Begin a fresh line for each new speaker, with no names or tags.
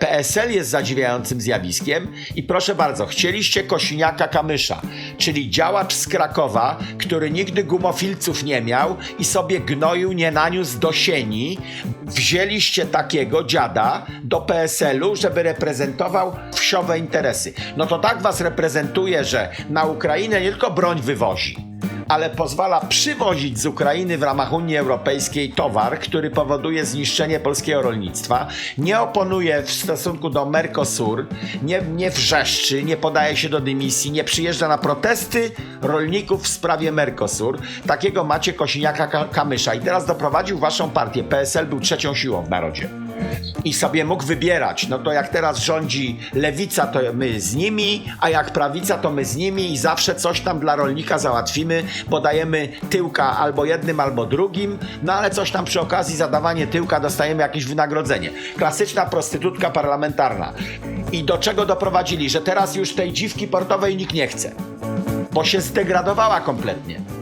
PSL jest zadziwiającym zjawiskiem i proszę bardzo, chcieliście Kosiniaka Kamysza, czyli działacz z Krakowa, który nigdy gumofilców nie miał i sobie gnoju nie naniósł do sieni. Wzięliście takiego dziada do PSL-u, żeby reprezentował wsiowe interesy. No to tak was reprezentuje, że na Ukrainę nie tylko broń wywozi, ale pozwala przywozić z Ukrainy w ramach Unii Europejskiej towar, który powoduje zniszczenie polskiego rolnictwa, nie oponuje w stosunku do Mercosur, nie, nie wrzeszczy, nie podaje się do dymisji, nie przyjeżdża na protesty rolników w sprawie Mercosur. Takiego macie Kosiniaka Ka- Kamysza i teraz doprowadził waszą partię. PSL był trzecią siłą w narodzie i sobie mógł wybierać. No to jak teraz rządzi lewica, to my z nimi, a jak prawica, to my z nimi i zawsze coś tam dla rolnika załatwimy, bo dajemy tyłka albo jednym, albo drugim, no ale coś tam przy okazji zadawanie tyłka dostajemy jakieś wynagrodzenie. Klasyczna prostytutka parlamentarna. I do czego doprowadzili? Że teraz już tej dziwki portowej nikt nie chce, bo się zdegradowała kompletnie.